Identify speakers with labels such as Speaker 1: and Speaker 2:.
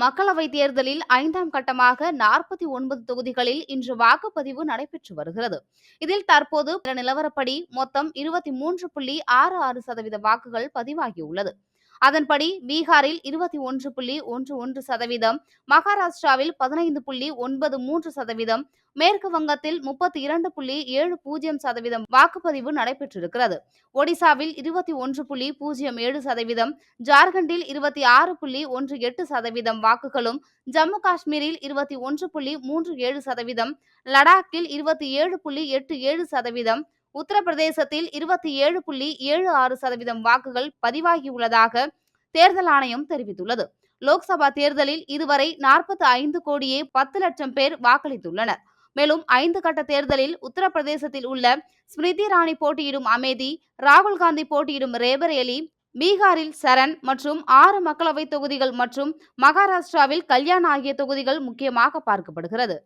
Speaker 1: மக்களவைத் தேர்தலில் ஐந்தாம் கட்டமாக நாற்பத்தி ஒன்பது தொகுதிகளில் இன்று வாக்குப்பதிவு நடைபெற்று வருகிறது. இதில் தற்போது நிலவரப்படி மொத்தம் இருபத்தி மூன்று புள்ளி ஆறு ஆறு சதவீத வாக்குகள் பதிவாகியுள்ளது. அதன்படி பீகாரில் இருபத்தி ஒன்று புள்ளி ஒன்று ஒன்று சதவீதம் மகாராஷ்டிராவில் பதினைந்து புள்ளி ஒன்பது மூன்று சதவீதம் மேற்கு வங்கத்தில் முப்பத்தி இரண்டு புள்ளி ஏழு பூஜ்ஜியம் சதவீதம் வாக்குப்பதிவு நடைபெற்றிருக்கிறது. ஒடிசாவில் இருபத்தி ஒன்று புள்ளி பூஜ்ஜியம் ஏழு சதவீதம் ஜார்க்கண்டில் இருபத்தி ஆறு புள்ளி ஒன்று எட்டு சதவீதம் வாக்குகளும் ஜம்மு காஷ்மீரில் இருபத்தி ஒன்று புள்ளி மூன்று ஏழு சதவீதம் லடாக்கில் இருபத்தி ஏழு புள்ளி எட்டு ஏழு சதவீதம் உத்தரப்பிரதேசத்தில் இருபத்தி ஏழு புள்ளி ஏழு ஆறு சதவீதம் வாக்குகள் பதிவாகியுள்ளதாக தேர்தல் ஆணையம் தெரிவித்துள்ளது. லோக்சபா தேர்தலில் இதுவரை நாற்பத்தி ஐந்து கோடியே பத்து லட்சம் பேர் வாக்களித்துள்ளனர். மேலும் ஐந்து கட்ட தேர்தலில் உத்தரப்பிரதேசத்தில் உள்ள ஸ்மிருதி இராணி போட்டியிடும் அமேதி ராகுல் காந்தி போட்டியிடும் ரேபரேலி பீகாரில் சரண் மற்றும் ஆறு மக்களவை தொகுதிகள் மற்றும் மகாராஷ்டிராவில் கல்யாண் ஆகிய தொகுதிகள் முக்கியமாக பார்க்கப்படுகிறது.